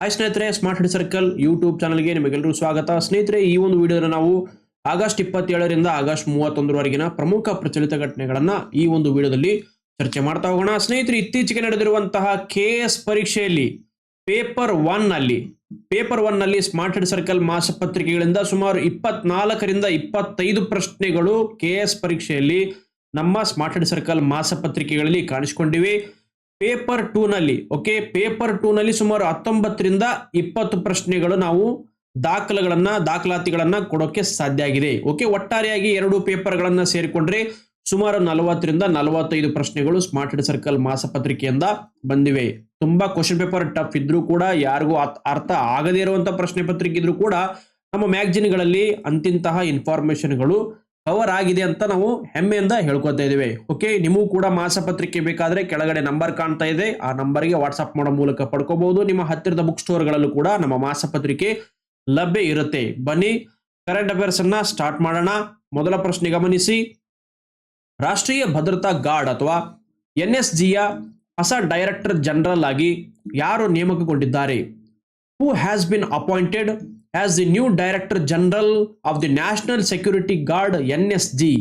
Hi ಸ್ನೇಹಿತರೆ smart head circle YouTube ಚಾನಲ್ಗೆ ನಿಮಗೆಲ್ಲರೂ ಸ್ವಾಗತ. ಸ್ನೇಹಿತರೆ, ಈ ಒಂದು ವಿಡಿಯೋದಲ್ಲಿ ನಾವು ಆಗಸ್ಟ್ ಇಪ್ಪತ್ತೇಳರಿಂದ ಆಗಸ್ಟ್ ಮೂವತ್ತೊಂದರವರೆಗಿನ ಪ್ರಮುಖ ಪ್ರಚಲಿತ ಘಟನೆಗಳನ್ನು ಈ ಒಂದು ವಿಡಿಯೋದಲ್ಲಿ ಚರ್ಚೆ ಮಾಡ್ತಾ ಹೋಗೋಣ. ಸ್ನೇಹಿತರೆ, ಇತ್ತೀಚೆಗೆ ನಡೆದಿರುವಂತಹ ಕೆ ಎಸ್ ಪರೀಕ್ಷೆಯಲ್ಲಿ ಪೇಪರ್ ಒನ್ನಲ್ಲಿ ಪೇಪರ್ ಒನ್ನಲ್ಲಿ ಸ್ಮಾರ್ಟ್ ಹೆಡ್ ಸರ್ಕಲ್ ಮಾಸಪತ್ರಿಕೆಗಳಿಂದ ಸುಮಾರು ಇಪ್ಪತ್ನಾಲ್ಕರಿಂದ ಇಪ್ಪತ್ತೈದು ಪ್ರಶ್ನೆಗಳು ಕೆ ಎಸ್ ಪರೀಕ್ಷೆಯಲ್ಲಿ ನಮ್ಮ ಸ್ಮಾರ್ಟ್ ಹೆಡ್ ಸರ್ಕಲ್ ಮಾಸಪತ್ರಿಕೆಗಳಲ್ಲಿ ಕಾಣಿಸಿಕೊಂಡಿವೆ. ಪೇಪರ್ ಟೂ ನಲ್ಲಿ ಓಕೆ? ಪೇಪರ್ ಟೂ ನಲ್ಲಿ ಸುಮಾರು ಹತ್ತೊಂಬತ್ತರಿಂದ ಇಪ್ಪತ್ತು ಪ್ರಶ್ನೆಗಳು ನಾವು ದಾಖಲೆಗಳನ್ನ, ದಾಖಲಾತಿಗಳನ್ನ ಕೊಡೋಕೆ ಸಾಧ್ಯ ಆಗಿದೆ. ಓಕೆ? ಒಟ್ಟಾರೆಯಾಗಿ ಎರಡು ಪೇಪರ್ಗಳನ್ನ ಸೇರಿಕೊಂಡ್ರೆ ಸುಮಾರು ನಲವತ್ತರಿಂದ ನಲವತ್ತೈದು ಪ್ರಶ್ನೆಗಳು ಸ್ಮಾರ್ಟ್ ಹಿಡ್ ಸರ್ಕಲ್ ಮಾಸಪತ್ರಿಕೆಯಿಂದ ಬಂದಿವೆ. ತುಂಬಾ ಕ್ವಶನ್ ಪೇಪರ್ ಟಫ್ ಇದ್ರೂ ಕೂಡ ಯಾರಿಗೂ ಅರ್ಥ ಆಗದೇ ಇರುವಂತಹ ಪ್ರಶ್ನೆ ಪತ್ರಿಕೆ ಇದ್ರೂ ಕೂಡ ನಮ್ಮ ಮ್ಯಾಗಜಿನ್ಗಳಲ್ಲಿ ಅಂತಿಂತಹ ಇನ್ಫಾರ್ಮೇಶನ್ಗಳು ಕವರ್ ಆಗಿದೆ ಅಂತ ನಾವು ಹೆಮ್ಮೆಯಿಂದ ಹೇಳ್ಕೊತಾ ಇದ್ದೀವಿ. ಓಕೆ ನಿಮಗೂ ಕೂಡ ಮಾಸಪತ್ರಿಕೆ ಬೇಕಾದರೆ ಕೆಳಗಡೆ ನಂಬರ್ ಕಾಣ್ತಾ ಇದೆ. ಆ ನಂಬರ್ಗೆ ವಾಟ್ಸಪ್ ಮಾಡೋ ಮೂಲಕ ಪಡ್ಕೋಬಹುದು. ನಿಮ್ಮ ಹತ್ತಿರದ ಬುಕ್ ಸ್ಟೋರ್ಗಳಲ್ಲೂ ಕೂಡ ನಮ್ಮ ಮಾಸಪತ್ರಿಕೆ ಲಭ್ಯ ಇರುತ್ತೆ. ಬನ್ನಿ ಕರೆಂಟ್ ಅಫೇರ್ಸ್ ಅನ್ನ ಸ್ಟಾರ್ಟ್ ಮಾಡೋಣ. ಮೊದಲ ಪ್ರಶ್ನೆ ಗಮನಿಸಿ. ರಾಷ್ಟ್ರೀಯ ಭದ್ರತಾ ಗಾರ್ಡ್ ಅಥವಾ ಎನ್ ಎಸ್ ಜಿಯ ಹೊಸ ಡೈರೆಕ್ಟರ್ ಜನರಲ್ ಆಗಿ ಯಾರು ನೇಮಕಗೊಂಡಿದ್ದಾರೆ? Who has been appointed as the new director general of the national security guard N S G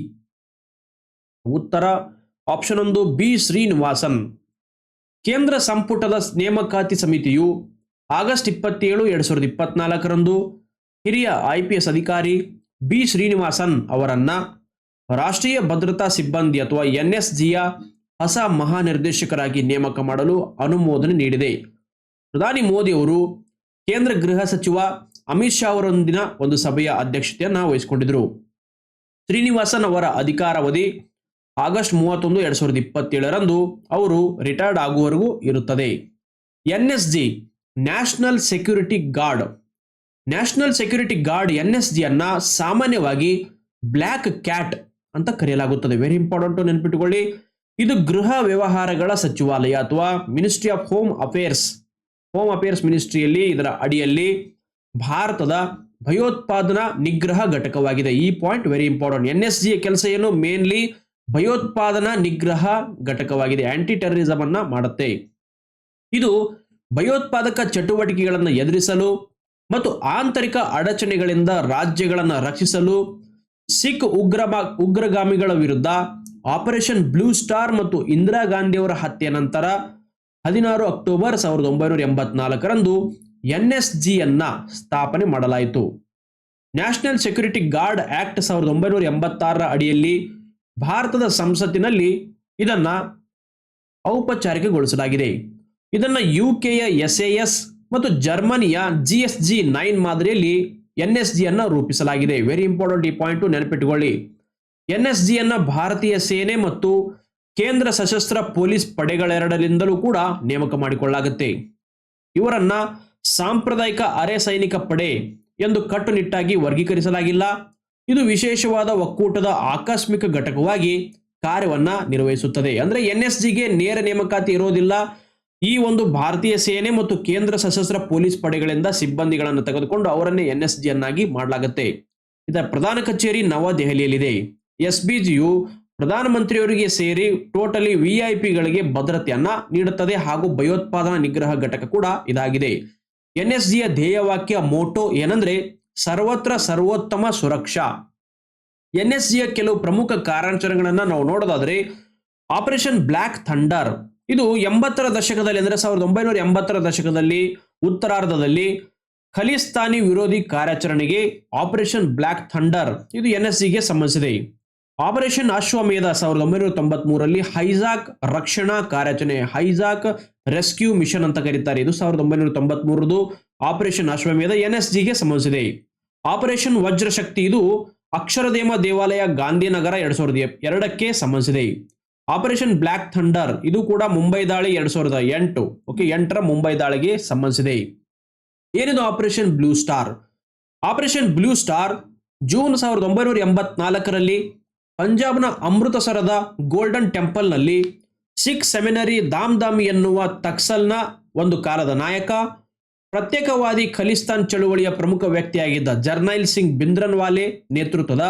ಉತ್ತರ ಆಪ್ಷನ್ ಒಂದು ಬಿ ಶ್ರೀನಿವಾಸನ್. ಕೇಂದ್ರ ಸಂಪುಟದ ನೇಮಕಾತಿ ಸಮಿತಿಯು ಆಗಸ್ಟ್ ಇಪ್ಪತ್ತೇಳು, ಎರಡ್ ಸಾವಿರದ ಇಪ್ಪತ್ನಾಲ್ಕರಂದು ಹಿರಿಯ ಐ ಪಿ ಎಸ್ ಅಧಿಕಾರಿ ಬಿ ಶ್ರೀನಿವಾಸನ್ ಅವರನ್ನ ರಾಷ್ಟ್ರೀಯ ಭದ್ರತಾ ಸಿಬ್ಬಂದಿ ಅಥವಾ ಎನ್ ಎಸ್ ಜಿಯ ಹೊಸ ಮಹಾನಿರ್ದೇಶಕರಾಗಿ ನೇಮಕ ಮಾಡಲು ಅನುಮೋದನೆ ನೀಡಿದೆ. ಪ್ರಧಾನಿ ಮೋದಿ ಅವರು ಕೇಂದ್ರ ಗೃಹ ಸಚಿವ ಅಮಿತ್ ಶಾ ಅವರೊಂದಿನ ಒಂದು ಸಭೆಯ ಅಧ್ಯಕ್ಷತೆಯನ್ನು ವಹಿಸಿಕೊಂಡಿದ್ದರು ಶ್ರೀನಿವಾಸನ್ ಅವರ ಅಧಿಕಾರಾವಧಿ ಆಗಸ್ಟ್ ಮೂವತ್ತೊಂದು, ಎರಡ್ ಸಾವಿರದ ಇಪ್ಪತ್ತೇಳರಂದು ಅವರು ರಿಟೈರ್ಡ್ ಆಗುವವರೆಗೂ ಇರುತ್ತದೆ. N S G, national security guard. National security guard N S G ಅನ್ನ ಸಾಮಾನ್ಯವಾಗಿ ಬ್ಲ್ಯಾಕ್ ಕ್ಯಾಟ್ ಅಂತ ಕರೆಯಲಾಗುತ್ತದೆ. ವೆರಿ ಇಂಪಾರ್ಟೆಂಟ್ ನೆನಪಿಟ್ಟುಕೊಳ್ಳಿ. ಇದು ಗೃಹ ವ್ಯವಹಾರಗಳ ಸಚಿವಾಲಯ ಅಥವಾ ministry of home affairs home affairs ಮಿನಿಸ್ಟ್ರಿಯಲ್ಲಿ ಇದರ ಅಡಿಯಲ್ಲಿ ಭಾರತದ ಭಯೋತ್ಪಾದನಾ ನಿಗ್ರಹ ಘಟಕವಾಗಿದೆ. ಈ point very important N S G ಕೆಲಸ ಏನು? ಮೇನ್ಲಿ ಭಯೋತ್ಪಾದನಾ ನಿಗ್ರಹ ಘಟಕವಾಗಿದೆ. ಆಂಟಿ ಟೆರರಿಸಂ ಅನ್ನ ಮಾಡುತ್ತೆ. ಇದು ಭಯೋತ್ಪಾದಕ ಚಟುವಟಿಕೆಗಳನ್ನು ಎದುರಿಸಲು ಮತ್ತು ಆಂತರಿಕ ಅಡಚಣೆಗಳಿಂದ ರಾಜ್ಯಗಳನ್ನು ರಕ್ಷಿಸಲು ಸಿಖ್ ಉಗ್ರ ಉಗ್ರಗಾಮಿಗಳ ವಿರುದ್ಧ ಆಪರೇಷನ್ ಬ್ಲೂ ಸ್ಟಾರ್ ಮತ್ತು ಇಂದಿರಾ ಗಾಂಧಿಯವರ ಹತ್ಯೆ ನಂತರ ಹದಿನಾರು ಅಕ್ಟೋಬರ್ ಸಾವಿರದ ಒಂಬೈನೂರ ಎಂಬತ್ನಾಲ್ಕರಂದು ಎನ್ ಎಸ್ ಜಿಯನ್ನ ಸ್ಥಾಪನೆ ಮಾಡಲಾಯಿತು. ನ್ಯಾಷನಲ್ ಸೆಕ್ಯೂರಿಟಿ ಗಾರ್ಡ್ ಆಕ್ಟ್ ಸಾವಿರದ ಒಂಬೈನೂರ ಎಂಬತ್ತಾರರ ಅಡಿಯಲ್ಲಿ ಭಾರತದ ಸಂಸತ್ತಿನಲ್ಲಿ ಇದನ್ನು ಔಪಚಾರಿಕಗೊಳಿಸಲಾಗಿದೆ. ಇದನ್ನ ಯುಕೆಯ ಎಸ್ ಎ ಎಸ್ ಮತ್ತು ಜರ್ಮನಿಯ ಜಿ ಎಸ್ ಜಿ ನೈನ್ ಮಾದರಿಯಲ್ಲಿ ಎನ್ ಎಸ್ ಜಿಯನ್ನು ರೂಪಿಸಲಾಗಿದೆ. ವೆರಿ ಇಂಪಾರ್ಟೆಂಟ್ ಈ ಪಾಯಿಂಟ್ ನೆನಪಿಟ್ಟುಕೊಳ್ಳಿ ಎನ್ ಎಸ್ ಜಿಯನ್ನು ಭಾರತೀಯ ಸೇನೆ ಮತ್ತು ಕೇಂದ್ರ ಸಶಸ್ತ್ರ ಪೊಲೀಸ್ ಪಡೆಗಳೆರಡರಿಂದಲೂ ಕೂಡ ನೇಮಕ ಮಾಡಿಕೊಳ್ಳಲಾಗುತ್ತೆ. ಇವರನ್ನ ಸಾಂಪ್ರದಾಯಿಕ ಅರೆ ಸೈನಿಕ ಪಡೆ ಎಂದು ಕಟ್ಟುನಿಟ್ಟಾಗಿ ವರ್ಗೀಕರಿಸಲಾಗಿಲ್ಲ. ಇದು ವಿಶೇಷವಾದ ಒಕ್ಕೂಟದ ಆಕಸ್ಮಿಕ ಘಟಕವಾಗಿ ಕಾರ್ಯವನ್ನ ನಿರ್ವಹಿಸುತ್ತದೆ. ಅಂದ್ರೆ ಎನ್ ಎಸ್ ಜಿಗೆ ನೇರ ನೇಮಕಾತಿ ಇರೋದಿಲ್ಲ. ಈ ಒಂದು ಭಾರತೀಯ ಸೇನೆ ಮತ್ತು ಕೇಂದ್ರ ಸಶಸ್ತ್ರ ಪೊಲೀಸ್ ಪಡೆಗಳಿಂದ ಸಿಬ್ಬಂದಿಗಳನ್ನು ತೆಗೆದುಕೊಂಡು ಅವರನ್ನೇ ಎನ್ ಎಸ್ ಜಿಯನ್ನಾಗಿ ಮಾಡಲಾಗುತ್ತೆ. ಇದರ ಪ್ರಧಾನ ಕಚೇರಿ ನವದೆಹಲಿಯಲ್ಲಿದೆ. ಎಸ್ ಬಿ ಜಿಯು ಪ್ರಧಾನಮಂತ್ರಿಯವರಿಗೆ ಸೇರಿ ಟೋಟಲಿ ವಿಐಪಿಗಳಿಗೆ ಭದ್ರತೆಯನ್ನ ನೀಡುತ್ತದೆ ಹಾಗೂ ಭಯೋತ್ಪಾದನಾ ನಿಗ್ರಹ ಘಟಕ ಕೂಡ ಇದಾಗಿದೆ. ಎನ್ ಎಸ್ ಜಿಯ ಧ್ಯೇಯವಾಕ್ಯ ಮೋಟೋ ಏನಂದ್ರೆ ಸರ್ವತ್ರ ಸರ್ವೋತ್ತಮ ಸುರಕ್ಷಾ. ಎನ್ ಎಸ್ ಜಿಯ ಕೆಲವು ಪ್ರಮುಖ ಕಾರ್ಯಾಚರಣೆಗಳನ್ನು ನಾವು ನೋಡೋದಾದ್ರೆ ಆಪರೇಷನ್ ಬ್ಲ್ಯಾಕ್ ಥಂಡರ್. ಇದು ಎಂಬತ್ತರ ದಶಕದಲ್ಲಿ ಅಂದ್ರೆ ಸಾವಿರದ ಒಂಬೈನೂರ ಎಂಬತ್ತರ ದಶಕದಲ್ಲಿ, ಉತ್ತರಾರ್ಧದಲ್ಲಿ ಖಲಿಸ್ತಾನಿ ವಿರೋಧಿ ಕಾರ್ಯಾಚರಣೆಗೆ ಆಪರೇಷನ್ ಬ್ಲ್ಯಾಕ್ ಥಂಡರ್ ಇದು ಎನ್ ಎಸ್ ಸಿಗೆ ಸಂಬಂಧಿಸಿದೆ. ಆಪರೇಷನ್ ಅಶ್ವಮೇಧ ಸಾವಿರದ ಒಂಬೈನೂರ ತೊಂಬತ್ ಮೂರರಲ್ಲಿ ಹೈಜಾಕ್ ರಕ್ಷಣಾ ಕಾರ್ಯಾಚರಣೆ, ಹೈಜಾಕ್ ರೆಸ್ಕ್ಯೂ ಮಿಷನ್ ಅಂತ ಕರೀತಾರೆ. ಇದು ಸಾವಿರದ ಒಂಬೈನೂರ ತೊಂಬತ್ ಮೂರದು ಆಪರೇಷನ್ ಅಶ್ವಮೇಧ ಎನ್ ಎಸ್ ಜಿಗೆ ಸಂಬಂಧಿಸಿದೆ. ಆಪರೇಷನ್ ವಜ್ರಶಕ್ತಿ ಇದು ಅಕ್ಷರದೇಮ ದೇವಾಲಯ ಗಾಂಧಿನಗರ ಎರಡ್ ಸಾವಿರದ ಎರಡಕ್ಕೆ ಸಂಬಂಧಿಸಿದೆ. ಆಪರೇಷನ್ ಬ್ಲ್ಯಾಕ್ ಥಂಡರ್ ಇದು ಕೂಡ ಮುಂಬೈ ದಾಳಿ ಎರಡ್ ಸಾವಿರದ ಎಂಟು. ಓಕೆ ಎಂಟರ ಮುಂಬೈ ದಾಳಿಗೆ ಸಂಬಂಧಿಸಿದೆ. ಏನಿದು operation blue star? Operation blue star June ಸಾವಿರದ ಒಂಬೈನೂರ ಎಂಬತ್ನಾಲ್ಕರಲ್ಲಿ ಪಂಜಾಬ್ನ ಅಮೃತಸರದ ಗೋಲ್ಡನ್ ಟೆಂಪಲ್ನಲ್ಲಿ ಸಿಖ್ ಸೆಮಿನರಿ ದಾಮ್ ದಾಮ್ ಎನ್ನುವ ತಕ್ಸಲ್ನ ಒಂದು ಕಾಲದ ನಾಯಕ, ಪ್ರತ್ಯೇಕವಾದಿ ಖಲಿಸ್ತಾನ್ ಚಳುವಳಿಯ ಪ್ರಮುಖ ವ್ಯಕ್ತಿಯಾಗಿದ್ದ ಜರ್ನೈಲ್ ಸಿಂಗ್ ಬಿಂದ್ರನ್ವಾಲೆ ನೇತೃತ್ವದ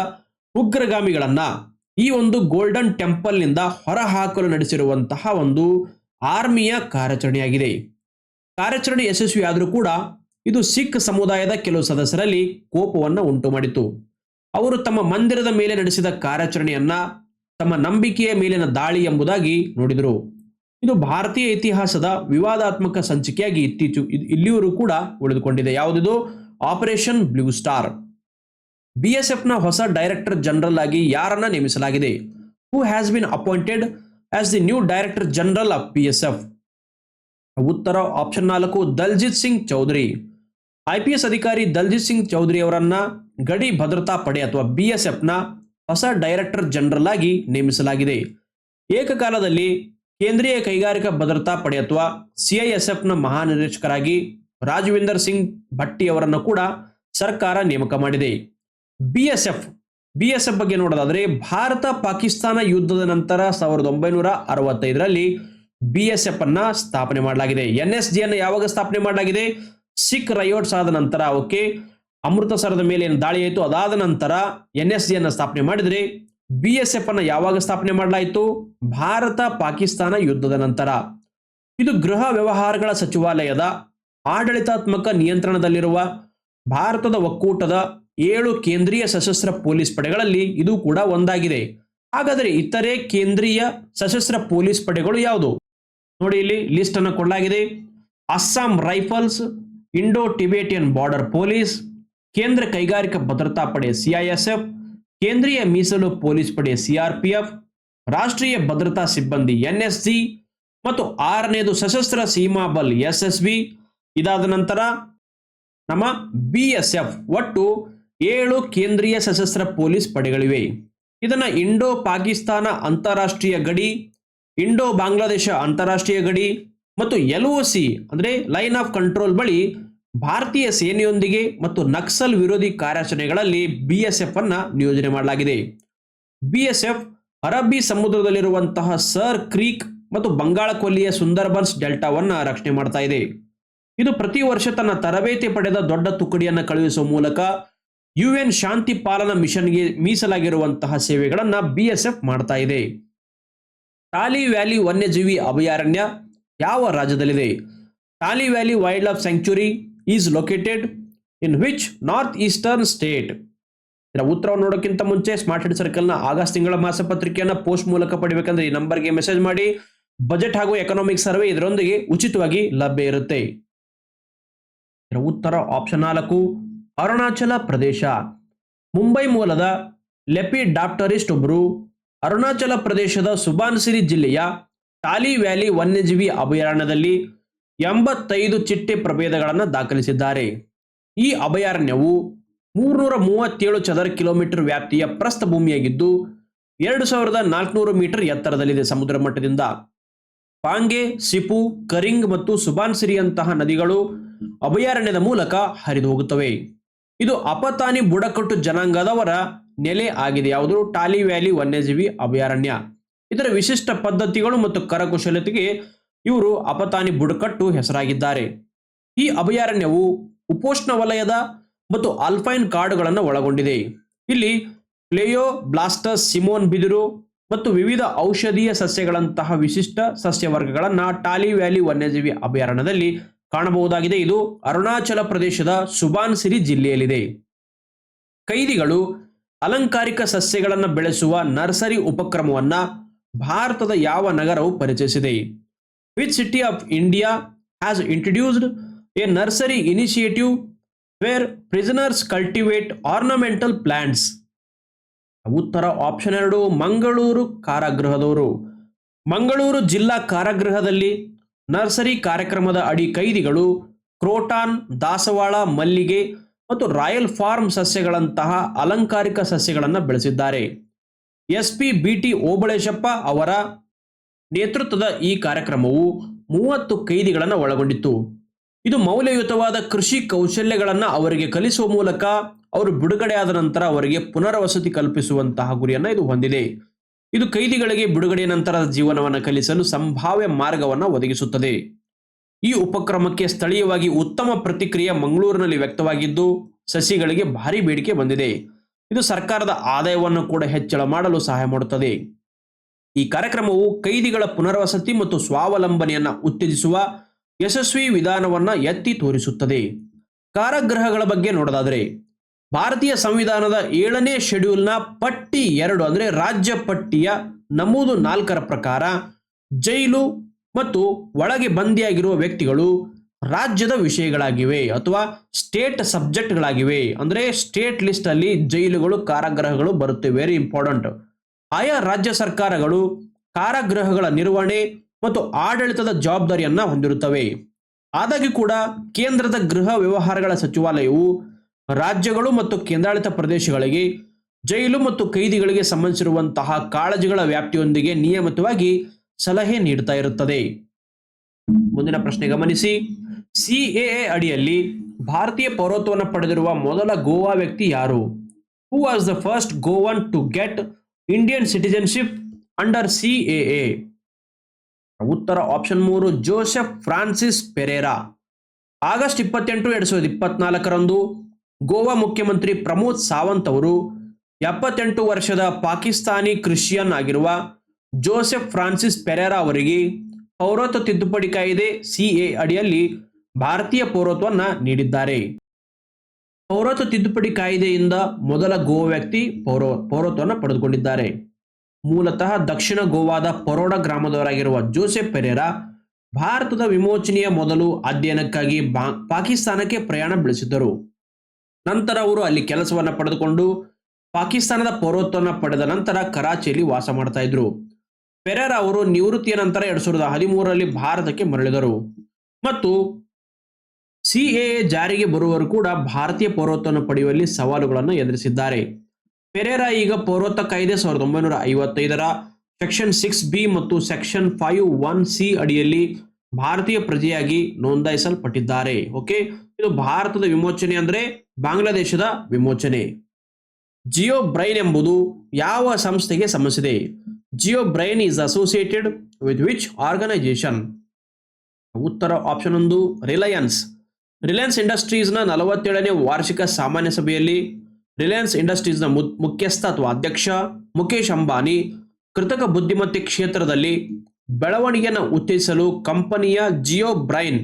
ಉಗ್ರಗಾಮಿಗಳನ್ನ ಈ ಒಂದು ಗೋಲ್ಡನ್ ಟೆಂಪಲ್ನಿಂದ ಹೊರಹಾಕಲು ನಡೆಸಿರುವಂತಹ ಒಂದು ಆರ್ಮಿಯ ಕಾರ್ಯಾಚರಣೆಯಾಗಿದೆ. ಕಾರ್ಯಾಚರಣೆ ಯಶಸ್ವಿಯಾದರೂ ಕೂಡ ಇದು ಸಿಖ್ ಸಮುದಾಯದ ಕೆಲವು ಸದಸ್ಯರಲ್ಲಿ ಕೋಪವನ್ನು ಉಂಟು ಮಾಡಿತು ಅವರು ತಮ್ಮ ಮಂದಿರದ ಮೇಲೆ ನಡೆಸಿದ ಕಾರ್ಯಾಚರಣೆಯನ್ನ ತಮ್ಮ ನಂಬಿಕೆಯ ಮೇಲಿನ ದಾಳಿ ಎಂಬುದಾಗಿ ನೋಡಿದರು. ಇದು ಭಾರತೀಯ ಇತಿಹಾಸದ ವಿವಾದಾತ್ಮಕ ಸಂಚಿಕೆಯಾಗಿ ಇತ್ತೀಚು ಇಲ್ಲಿಯವರು ಇಲ್ಲಿಯೂ ಕೂಡ ಉಳಿದುಕೊಂಡಿದೆ. ಯಾವುದಿದು? Operation blue star. B S ಎಫ್ನ ಹೊಸ ಡೈರೆಕ್ಟರ್ ಜನರಲ್ ಆಗಿ ಯಾರನ್ನ ನೇಮಿಸಲಾಗಿದೆ? Who has been appointed as the new director general of F ಉತ್ತರ ಆಪ್ಷನ್ ನಾಲ್ಕು, ದಲ್ಜಿತ್ ಸಿಂಗ್ ಚೌಧರಿ. ಐಪಿಎಸ್ ಅಧಿಕಾರಿ ದಲ್ಜಿತ್ ಸಿಂಗ್ ಚೌಧರಿ ಅವರನ್ನ ಗಡಿ ಭದ್ರತಾ ಪಡೆ ಅಥವಾ ಬಿಎಸ್ಎಫ್ನ ಹೊಸ ಡೈರೆಕ್ಟರ್ ಜನರಲ್ ಆಗಿ ನೇಮಿಸಲಾಗಿದೆ. ಏಕಕಾಲದಲ್ಲಿ ಕೇಂದ್ರೀಯ ಕೈಗಾರಿಕಾ ಭದ್ರತಾ ಪಡೆ ಅಥವಾ ಸಿಐಎಸ್ಎಫ್ನ ಮಹಾನಿರ್ದೇಶಕರಾಗಿ ರಾಜವೇಂದರ್ ಸಿಂಗ್ ಭಟ್ಟಿ ಅವರನ್ನು ಕೂಡ ಸರ್ಕಾರ ನೇಮಕ ಮಾಡಿದೆ. ಬಿಎಸ್ಎಫ್ ಬಿಎಸ್ಎಫ್ ಬಗ್ಗೆ ನೋಡೋದಾದ್ರೆ ಭಾರತ ಪಾಕಿಸ್ತಾನ ಯುದ್ಧದ ನಂತರ ಸಾವಿರದ ಒಂಬೈನೂರ ಅರವತ್ತೈದರಲ್ಲಿ ಬಿಎಸ್ಎಫ್ ಅನ್ನ ಸ್ಥಾಪನೆ ಮಾಡಲಾಗಿದೆ. ಎನ್ ಎಸ್ ಯಾವಾಗ ಸ್ಥಾಪನೆ ಮಾಡಲಾಗಿದೆ? ಸಿಖ್ ರಯೋಟ್ಸ್ ಆದ ನಂತರ ಅವಕ್ಕೆ ಅಮೃತಸರದ ಮೇಲೆ ಏನು ದಾಳಿ ಆಯಿತು? ಅದಾದ ನಂತರ ಎನ್ ಎಸ್ ಜಿಯನ್ನು ಸ್ಥಾಪನೆ ಮಾಡಿದರೆ. ಬಿ ಎಸ್ ಎಫ್ ಅನ್ನು ಯಾವಾಗ ಸ್ಥಾಪನೆ ಮಾಡಲಾಯಿತು? ಭಾರತ ಪಾಕಿಸ್ತಾನ ಯುದ್ಧದ ನಂತರ. ಇದು ಗೃಹ ವ್ಯವಹಾರಗಳ ಸಚಿವಾಲಯದ ಆಡಳಿತಾತ್ಮಕ ನಿಯಂತ್ರಣದಲ್ಲಿರುವ ಭಾರತದ ಒಕ್ಕೂಟದ ಏಳು ಕೇಂದ್ರೀಯ ಸಶಸ್ತ್ರ ಪೊಲೀಸ್ ಪಡೆಗಳಲ್ಲಿ ಇದು ಕೂಡ ಒಂದಾಗಿದೆ. ಹಾಗಾದರೆ ಇತರೆ ಕೇಂದ್ರೀಯ ಸಶಸ್ತ್ರ ಪೊಲೀಸ್ ಪಡೆಗಳು ಯಾವುದು? ನೋಡಿ ಇಲ್ಲಿ ಲಿಸ್ಟ್ ಅನ್ನು ಕೊಡಲಾಗಿದೆ. Assam rifles Indo Tibetan border police ಕೇಂದ್ರ ಕೈಗಾರಿಕಾ ಭದ್ರತಾ ಪಡೆ ಸಿಐಎಸ್ಎಫ್ ಕೇಂದ್ರೀಯ ಮೀಸಲು ಪೊಲೀಸ್ ಪಡೆ ಸಿಆರ್ಪಿಎಫ್ ರಾಷ್ಟ್ರೀಯ ಭದ್ರತಾ ಸಿಬ್ಬಂದಿ ಎನ್ಎಸ್ಜಿ ಮತ್ತು ಆರನೇದು ಸಶಸ್ತ್ರ ಸೀಮಾ ಬಲ್ ಎಸ್ಎಸ್ಬಿ ಇದಾದ ನಂತರ ನಮ್ಮ ಬಿಎಸ್ಎಫ್ ಒಟ್ಟು ಏಳು ಕೇಂದ್ರೀಯ ಸಶಸ್ತ್ರ ಪೊಲೀಸ್ ಪಡೆಗಳಿವೆ. ಇದನ್ನ ಇಂಡೋ ಪಾಕಿಸ್ತಾನ ಅಂತಾರಾಷ್ಟ್ರೀಯ ಗಡಿ, ಇಂಡೋ ಬಾಂಗ್ಲಾದೇಶ ಅಂತಾರಾಷ್ಟ್ರೀಯ ಗಡಿ ಮತ್ತು ಎಲ್ ಸಿ ಅಂದ್ರೆ ಲೈನ್ ಆಫ್ ಕಂಟ್ರೋಲ್ ಬಳಿ ಭಾರತೀಯ ಸೇನೆಯೊಂದಿಗೆ ಮತ್ತು ನಕ್ಸಲ್ ವಿರೋಧಿ ಕಾರ್ಯಾಚರಣೆಗಳಲ್ಲಿ ಬಿಎಸ್ಎಫ್ ಅನ್ನ ನಿಯೋಜನೆ ಮಾಡಲಾಗಿದೆ. ಬಿಎಸ್ಎಫ್ ಅರಬ್ಬಿ ಸಮುದ್ರದಲ್ಲಿರುವಂತಹ ಸರ್ ಕ್ರೀಕ್ ಮತ್ತು ಬಂಗಾಳ ಕೊಲ್ಲಿಯ ಸುಂದರ್ಬನ್ಸ್ ಡೆಲ್ಟಾವನ್ನ ರಕ್ಷಣೆ ಮಾಡ್ತಾ ಇದೆ. ಇದು ಪ್ರತಿ ವರ್ಷ ತನ್ನ ತರಬೇತಿ ಪಡೆದ ದೊಡ್ಡ ತುಕಡಿಯನ್ನು ಕಳುಹಿಸುವ ಮೂಲಕ ಯುಎನ್ ಶಾಂತಿ ಪಾಲನಾ ಮಿಷನ್ಗೆ ಮೀಸಲಾಗಿರುವಂತಹ ಸೇವೆಗಳನ್ನ ಬಿಎಸ್ಎಫ್ ಮಾಡ್ತಾ ಇದೆ. ಟಾಲಿ ವ್ಯಾಲಿ ವನ್ಯಜೀವಿ ಅಭಯಾರಣ್ಯ ಯಾವ ರಾಜ್ಯದಲ್ಲಿದೆ? Talle valley wildlife sanctuary is located in which north eastern state ಇದರ ಉತ್ತರವನ್ನು ನೋಡೋಕ್ಕಿಂತ ಮುಂಚೆ ಸ್ಮಾರ್ಟ್ ಹೆಡ್ ಸರ್ಕಲ್ನ ಆಗಸ್ಟ್ ತಿಂಗಳ ಮಾಸಪತ್ರಿಕೆಯನ್ನು ಪೋಸ್ಟ್ ಮೂಲಕ ಪಡಿಬೇಕಂದ್ರೆ ಈ ನಂಬರ್ಗೆ ಮೆಸೇಜ್ ಮಾಡಿ. ಬಜೆಟ್ ಹಾಗೂ ಎಕನಾಮಿಕ್ ಸರ್ವೆ ಇದರೊಂದಿಗೆ ಉಚಿತವಾಗಿ ಲಭ್ಯ ಇರುತ್ತೆ. ಇದರ ಉತ್ತರ ಆಪ್ಷನ್ ನಾಲ್ಕು, ಅರುಣಾಚಲ ಪ್ರದೇಶ. ಮುಂಬೈ ಮೂಲದ ಲೆಪಿ ಡಾಕ್ಟರಿಸ್ಟ್ ಒಬ್ಬರು ಅರುಣಾಚಲ ಪ್ರದೇಶದ ಸುಬಾನ್ಸಿರಿ ಜಿಲ್ಲೆಯ ಟಾಲಿ ವ್ಯಾಲಿ ವನ್ಯಜೀವಿ ಅಭಯಾರಣ್ಯದಲ್ಲಿ ಎಂಬತ್ತೈದು ಚಿಟ್ಟೆ ಪ್ರಭೇದಗಳನ್ನು ದಾಖಲಿಸಿದ್ದಾರೆ. ಈ ಅಭಯಾರಣ್ಯವು ಮೂರ್ನೂರ ಮೂವತ್ತೇಳು ಚದರ ಕಿಲೋಮೀಟರ್ ವ್ಯಾಪ್ತಿಯ ಪ್ರಸ್ಥಭೂಮಿಯಾಗಿದ್ದು ಎರಡು ಸಾವಿರದ ನಾಲ್ಕುನೂರು ಮೀಟರ್ ಎತ್ತರದಲ್ಲಿದೆ ಸಮುದ್ರ ಮಟ್ಟದಿಂದ. ಪಾಂಗೆ, ಸಿಪು, ಕರಿಂಗ್ ಮತ್ತು ಸುಬಾನ್ಸಿರಿಯಂತಹ ನದಿಗಳು ಅಭಯಾರಣ್ಯದ ಮೂಲಕ ಹರಿದು ಹೋಗುತ್ತವೆ ಇದು ಅಪತಾನಿ ಬುಡಕಟ್ಟು ಜನಾಂಗದವರ ನೆಲೆ ಆಗಿದೆ. ಯಾವುದು? ಟಾಲಿ ವ್ಯಾಲಿ ವನ್ಯಜೀವಿ ಅಭಯಾರಣ್ಯ. ಇದರ ವಿಶಿಷ್ಟ ಪದ್ಧತಿಗಳು ಮತ್ತು ಕರಕುಶಲತೆಗೆ ಇವರು ಅಪತಾನಿ ಬುಡಕಟ್ಟು ಹೆಸರಾಗಿದ್ದಾರೆ. ಈ ಅಭಯಾರಣ್ಯವು ಉಪೋಷ್ಣ ವಲಯದ ಮತ್ತು ಆಲ್ಪೈನ್ ಕಾಡುಗಳನ್ನು ಒಳಗೊಂಡಿದೆ. ಇಲ್ಲಿ ಪ್ಲೇಯೋ, ಬ್ಲಾಸ್ಟರ್, ಸಿಮೋನ್ ಬಿದಿರು ಮತ್ತು ವಿವಿಧ ಔಷಧೀಯ ಸಸ್ಯಗಳಂತಹ ವಿಶಿಷ್ಟ ಸಸ್ಯವರ್ಗಗಳನ್ನು ಟಾಲಿ ವ್ಯಾಲಿ ವನ್ಯಜೀವಿ ಅಭಯಾರಣ್ಯದಲ್ಲಿ ಕಾಣಬಹುದಾಗಿದೆ. ಇದು ಅರುಣಾಚಲ ಪ್ರದೇಶದ ಸುಬಾನ್ಸಿರಿ ಜಿಲ್ಲೆಯಲ್ಲಿದೆ. ಕೈದಿಗಳು ಅಲಂಕಾರಿಕ ಸಸ್ಯಗಳನ್ನು ಬೆಳೆಸುವ ನರ್ಸರಿ ಉಪಕ್ರಮವನ್ನು ಭಾರತದ ಯಾವ ನಗರವು ಪರಿಚಯಿಸಿದೆ. Which city of India has introduced a nursery initiative where prisoners cultivate ornamental plants? ಉತ್ತರ ಆಪ್ಷನ್ ಎರಡು, ಮಂಗಳೂರು ಕಾರಾಗೃಹದವರು ಮಂಗಳೂರು ಜಿಲ್ಲಾ ಕಾರಾಗೃಹದಲ್ಲಿ ನರ್ಸರಿ ಕಾರ್ಯಕ್ರಮದ ಅಡಿ ಕೈದಿಗಳು ಕ್ರೋಟಾನ್, ದಾಸವಾಳ, ಮಲ್ಲಿಗೆ ಮತ್ತು ರಾಯಲ್ ಫಾರ್ಮ್ ಸಸ್ಯಗಳಂತಹ ಅಲಂಕಾರಿಕ ಸಸ್ಯಗಳನ್ನು ಬೆಳೆಸಿದ್ದಾರೆ S P B T Obaleshappa ಅವರ ನೇತೃತ್ವದ ಈ ಕಾರ್ಯಕ್ರಮವು ಮೂವತ್ತು ಕೈದಿಗಳನ್ನು ಒಳಗೊಂಡಿತ್ತು. ಇದು ಮೌಲ್ಯಯುತವಾದ ಕೃಷಿ ಕೌಶಲ್ಯಗಳನ್ನು ಅವರಿಗೆ ಕಲಿಸುವ ಮೂಲಕ ಅವರು ಬಿಡುಗಡೆಯಾದ ನಂತರ ಅವರಿಗೆ ಪುನರ್ವಸತಿ ಕಲ್ಪಿಸುವಂತಹ ಗುರಿಯನ್ನು ಇದು ಹೊಂದಿದೆ. ಇದು ಕೈದಿಗಳಿಗೆ ಬಿಡುಗಡೆಯ ನಂತರದ ಜೀವನವನ್ನು ಕಲಿಸಲು ಸಂಭಾವ್ಯ ಮಾರ್ಗವನ್ನು ಒದಗಿಸುತ್ತದೆ. ಈ ಉಪಕ್ರಮಕ್ಕೆ ಸ್ಥಳೀಯವಾಗಿ ಉತ್ತಮ ಪ್ರತಿಕ್ರಿಯೆ ಮಂಗಳೂರಿನಲ್ಲಿ ವ್ಯಕ್ತವಾಗಿದ್ದು, ಸಸಿಗಳಿಗೆ ಭಾರಿ ಬೇಡಿಕೆ ಬಂದಿದೆ. ಇದು ಸರ್ಕಾರದ ಆದಾಯವನ್ನು ಕೂಡ ಹೆಚ್ಚಳ ಮಾಡಲು ಸಹಾಯ ಮಾಡುತ್ತದೆ. ಈ ಕಾರ್ಯಕ್ರಮವು ಕೈದಿಗಳ ಪುನರ್ವಸತಿ ಮತ್ತು ಸ್ವಾವಲಂಬನೆಯನ್ನು ಉತ್ತೇಜಿಸುವ ಯಶಸ್ವಿ ವಿಧಾನವನ್ನು ಎತ್ತಿ ತೋರಿಸುತ್ತದೆ. ಕಾರಾಗೃಹಗಳ ಬಗ್ಗೆ ನೋಡೋದಾದರೆ, ಭಾರತೀಯ ಸಂವಿಧಾನದ ಏಳನೇ ಶೆಡ್ಯೂಲ್ನ ಪಟ್ಟಿ ಎರಡು ಅಂದರೆ ರಾಜ್ಯ ಪಟ್ಟಿಯ ನಮೂದು ನಾಲ್ಕರ ಪ್ರಕಾರ ಜೈಲು ಮತ್ತು ಒಳಗೆ ಬಂದಿಯಾಗಿರುವ ವ್ಯಕ್ತಿಗಳು ರಾಜ್ಯದ ವಿಷಯಗಳಾಗಿವೆ ಅಥವಾ ಸ್ಟೇಟ್ ಸಬ್ಜೆಕ್ಟ್ಗಳಾಗಿವೆ. ಅಂದರೆ ಸ್ಟೇಟ್ ಲಿಸ್ಟ್ ಅಲ್ಲಿ ಜೈಲುಗಳು, ಕಾರಾಗೃಹಗಳು ಬರುತ್ತೆ. ವೆರಿ ಇಂಪಾರ್ಟೆಂಟ್ ಆಯಾ ರಾಜ್ಯ ಸರ್ಕಾರಗಳು, ಕಾರಾಗೃಹಗಳ ನಿರ್ವಹಣೆ ಮತ್ತು ಆಡಳಿತದ ಜವಾಬ್ದಾರಿಯನ್ನ ಹೊಂದಿರುತ್ತವೆ. ಆದಾಗ್ಯೂ ಕೂಡ ಕೇಂದ್ರದ ಗೃಹ ವ್ಯವಹಾರಗಳ ಸಚಿವಾಲಯವು ರಾಜ್ಯಗಳು ಮತ್ತು ಕೇಂದ್ರಾಡಳಿತ ಪ್ರದೇಶಗಳಿಗೆ, ಜೈಲು ಮತ್ತು ಕೈದಿಗಳಿಗೆ ಸಂಬಂಧಿಸಿರುವಂತಹ ಕಾಳಜಿಗಳ ವ್ಯಾಪ್ತಿಯೊಂದಿಗೆ ನಿಯಮಿತವಾಗಿ ಸಲಹೆ ನೀಡುತ್ತಾ ಇರುತ್ತದೆ. ಮುಂದಿನ ಪ್ರಶ್ನೆ ಗಮನಿಸಿ. ಸಿಎಎ ಅಡಿಯಲ್ಲಿ ಭಾರತೀಯ ಪೌರತ್ವವನ್ನು ಪಡೆದಿರುವ ಮೊದಲ ಗೋವಾ ವ್ಯಕ್ತಿ ಯಾರು? Who was the first Goan to get Indian citizenship under CAA ಉತ್ತರ ಆಪ್ಷನ್ ಮೂರು ಜೋಸೆಫ್ ಫ್ರಾನ್ಸಿಸ್ ಪೆರೇರಾ ಆಗಸ್ಟ್ ಇಪ್ಪತ್ತೆಂಟು, ಎರಡ್ ಸಾವಿರದ ಇಪ್ಪತ್ನಾಲ್ಕರಂದು ಗೋವಾ ಮುಖ್ಯಮಂತ್ರಿ ಪ್ರಮೋದ್ ಸಾವಂತ್ ಅವರು ಎಪ್ಪತ್ತೆಂಟು ವರ್ಷದ ಪಾಕಿಸ್ತಾನಿ ಕ್ರಿಶ್ಚಿಯನ್ ಆಗಿರುವ ಜೋಸೆಫ್ ಫ್ರಾನ್ಸಿಸ್ ಪೆರೇರಾ ಅವರಿಗೆ ಪೌರತ್ವ ತಿದ್ದುಪಡಿ ಕಾಯ್ದೆ ಸಿಎ ಅಡಿಯಲ್ಲಿ ಭಾರತೀಯ ಪೌರತ್ವವನ್ನು ನೀಡಿದ್ದಾರೆ. ಪೌರತ್ವ ತಿದ್ದುಪಡಿ ಕಾಯ್ದೆಯಿಂದ ಮೊದಲ ಗೋವಾ ವ್ಯಕ್ತಿ ಪೌರ ಪೌರತ್ವವನ್ನು ಪಡೆದುಕೊಂಡಿದ್ದಾರೆ. ಮೂಲತಃ ದಕ್ಷಿಣ ಗೋವಾದ ಪರೋಡ ಗ್ರಾಮದವರಾಗಿರುವ ಜೋಸೆಫ್ ಪೆರೇರಾ ಭಾರತದ ವಿಮೋಚನೆಯ ಮೊದಲು ಅಧ್ಯಯನಕ್ಕಾಗಿ ಪಾಕಿಸ್ತಾನಕ್ಕೆ ಪ್ರಯಾಣ ಬೆಳೆಸಿದ್ದರು. ನಂತರ ಅವರು ಅಲ್ಲಿ ಕೆಲಸವನ್ನು ಪಡೆದುಕೊಂಡು ಪಾಕಿಸ್ತಾನದ ಪೌರತ್ವವನ್ನು ಪಡೆದ ನಂತರ ಕರಾಚಿಯಲ್ಲಿ ವಾಸ ಮಾಡ್ತಾ ಇದ್ರು. ಪೆರೇರಾ ಅವರು ನಿವೃತ್ತಿಯ ನಂತರ ಎರಡ್ ಸಾವಿರದ ಹದಿಮೂರರಲ್ಲಿ ಭಾರತಕ್ಕೆ ಮರಳಿದರು. ಮತ್ತು ಸಿಎಎ ಜಾರಿಗೆ ಬರುವವರು ಕೂಡ ಭಾರತೀಯ ಪೌರತ್ವವನ್ನು ಪಡೆಯುವಲ್ಲಿ ಸವಾಲುಗಳನ್ನು ಎದುರಿಸಿದ್ದಾರೆ. ಪೆರೇರಾ ಈಗ ಪೌರತ್ವ ಕಾಯ್ದೆ ಸಾವಿರದ ಒಂಬೈನೂರ ಐವತ್ತೈದರ ಸೆಕ್ಷನ್ ಸಿಕ್ಸ್ ಬಿ ಮತ್ತು ಸೆಕ್ಷನ್ ಫೈವ್ ಒನ್ ಸಿ ಅಡಿಯಲ್ಲಿ ಭಾರತೀಯ ಪ್ರಜೆಯಾಗಿ ನೋಂದಾಯಿಸಲ್ಪಟ್ಟಿದ್ದಾರೆ. ಓಕೆ? ಇದು ಭಾರತದ ವಿಮೋಚನೆ ಅಂದರೆ ಬಾಂಗ್ಲಾದೇಶದ ವಿಮೋಚನೆ. ಜಿಯೋ ಬ್ರೈನ್ ಎಂಬುದು ಯಾವ ಸಂಸ್ಥೆಗೆ ಸಂಬಂಧಿಸಿದೆ? Jio Brain is associated with which organisation ಉತ್ತರ ಆಪ್ಷನ್ ಒಂದು ರಿಲಯನ್ಸ್. ರಿಲಯನ್ಸ್ ಇಂಡಸ್ಟ್ರೀಸ್ನ ನಲವತ್ತೇಳನೇ ವಾರ್ಷಿಕ ಸಾಮಾನ್ಯ ಸಭೆಯಲ್ಲಿ ರಿಲಯನ್ಸ್ ಇಂಡಸ್ಟ್ರೀಸ್ನ ಮುಖ್ಯಸ್ಥ ಅಥವಾ ಅಧ್ಯಕ್ಷ ಮುಖೇಶ್ ಅಂಬಾನಿ ಕೃತಕ ಬುದ್ಧಿಮತ್ತೆ ಕ್ಷೇತ್ರದಲ್ಲಿ ಬೆಳವಣಿಗೆಯನ್ನು ಉತ್ತೇಜಿಸಲು ಕಂಪನಿಯ ಜಿಯೋ ಬ್ರೈನ್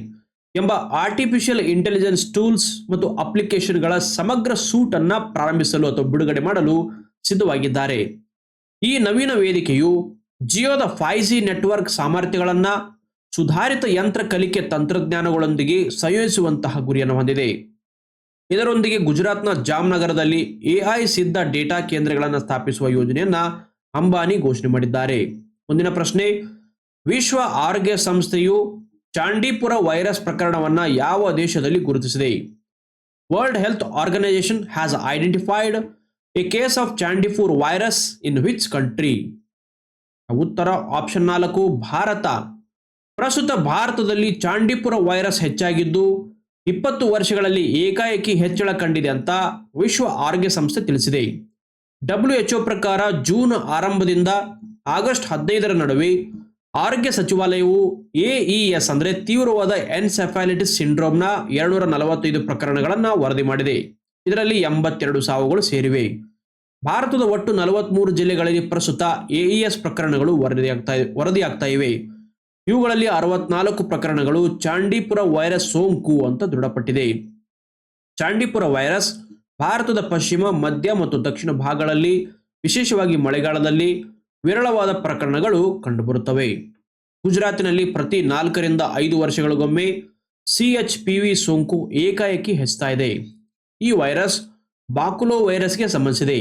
ಎಂಬ ಆರ್ಟಿಫಿಷಿಯಲ್ ಇಂಟೆಲಿಜೆನ್ಸ್ ಟೂಲ್ಸ್ ಮತ್ತು ಅಪ್ಲಿಕೇಶನ್ಗಳ ಸಮಗ್ರ ಸೂಟ್ ಅನ್ನು ಪ್ರಾರಂಭಿಸಲು ಅಥವಾ ಬಿಡುಗಡೆ ಮಾಡಲು ಸಿದ್ಧವಾಗಿದ್ದಾರೆ. ಈ ನವೀನ ವೇದಿಕೆಯು ಜಿಯೋದ ಫೈವ್ ಜಿ ನೆಟ್ವರ್ಕ್ ಸಾಮರ್ಥ್ಯಗಳನ್ನ ಸುಧಾರಿತ ಯಂತ್ರ ಕಲಿಕೆ ತಂತ್ರಜ್ಞಾನಗಳೊಂದಿಗೆ ಸಂಯೋಜಿಸುವಂತಹ ಗುರಿಯನ್ನು ಹೊಂದಿದೆ. ಇದರೊಂದಿಗೆ ಗುಜರಾತ್ನ ಜಾಮ್ನಗರದಲ್ಲಿ ಎಐ ಸಿದ್ಧ ಡೇಟಾ ಕೇಂದ್ರಗಳನ್ನು ಸ್ಥಾಪಿಸುವ ಯೋಜನೆಯನ್ನ ಅಂಬಾನಿ ಘೋಷಣೆ ಮಾಡಿದ್ದಾರೆ. ಮುಂದಿನ ಪ್ರಶ್ನೆ, ವಿಶ್ವ ಆರೋಗ್ಯ ಸಂಸ್ಥೆಯು ಚಾಂಡೀಪುರ ವೈರಸ್ ಪ್ರಕರಣವನ್ನ ಯಾವ ದೇಶದಲ್ಲಿ ಗುರುತಿಸಿದೆ? World Health Organization has identified a case of Chandipur virus in which country? ಉತ್ತರ, ಆಪ್ಷನ್ ನಾಲ್ಕು, ಭಾರತ. ಪ್ರಸ್ತುತ ಭಾರತದಲ್ಲಿ ಚಾಂಡೀಪುರ ವೈರಸ್ ಹೆಚ್ಚಾಗಿದ್ದು, ಇಪ್ಪತ್ತು ವರ್ಷಗಳಲ್ಲಿ ಏಕಾಏಕಿ ಹೆಚ್ಚಳ ಕಂಡಿದೆ ಅಂತ ವಿಶ್ವ ಆರೋಗ್ಯ ಸಂಸ್ಥೆ ತಿಳಿಸಿದೆ. ಡಬ್ಲ್ಯುಎಚ್ಒ ಪ್ರಕಾರ ಜೂನ್ ಆರಂಭದಿಂದ ಆಗಸ್ಟ್ ಹದಿನೈದರ ನಡುವೆ ಆರೋಗ್ಯ ಸಚಿವಾಲಯವು ಎಇಎಸ್ ಅಂದರೆ ತೀವ್ರವಾದ ಎನ್ಸೆಫಾಲಿಟಿಸ್ ಸಿಂಡ್ರೋಮ್ನ ಎರಡ್ನೂರ ನಲವತ್ತೈದು ಪ್ರಕರಣಗಳನ್ನು ವರದಿ ಮಾಡಿದೆ. ಇದರಲ್ಲಿ ಎಂಬತ್ತೆರಡು ಸಾವುಗಳು ಸೇರಿವೆ. ಭಾರತದ ಒಟ್ಟು ನಲವತ್ತ್ಮೂರು ಜಿಲ್ಲೆಗಳಲ್ಲಿ ಪ್ರಸ್ತುತ ಎಇಎಸ್ ಪ್ರಕರಣಗಳು ವರದಿಯಾಗ್ತಾ ವರದಿಯಾಗ್ತಾ ಇವೆ. ಇವುಗಳಲ್ಲಿ ಅರವತ್ನಾಲ್ಕು ಪ್ರಕರಣಗಳು ಚಾಂಡೀಪುರ ವೈರಸ್ ಸೋಂಕು ಅಂತ ದೃಢಪಟ್ಟಿದೆ. ಚಾಂಡೀಪುರ ವೈರಸ್ ಭಾರತದ ಪಶ್ಚಿಮ, ಮಧ್ಯ ಮತ್ತು ದಕ್ಷಿಣ ಭಾಗಗಳಲ್ಲಿ, ವಿಶೇಷವಾಗಿ ಮಳೆಗಾಲದಲ್ಲಿ ವಿರಳವಾದ ಪ್ರಕರಣಗಳು ಕಂಡುಬರುತ್ತವೆ. ಗುಜರಾತಿನಲ್ಲಿ ಪ್ರತಿ ನಾಲ್ಕರಿಂದ ಐದು ವರ್ಷಗಳಿಗೊಮ್ಮೆ ಸಿಎಚ್ ಪಿ ವಿ ಸೋಂಕು ಏಕಾಏಕಿ ಹೆಚ್ಚುತ್ತಾ ಇದೆ. ಈ ವೈರಸ್ ಬಾಕುಲೋ ವೈರಸ್ಗೆ ಸಂಬಂಧಿಸಿದೆ.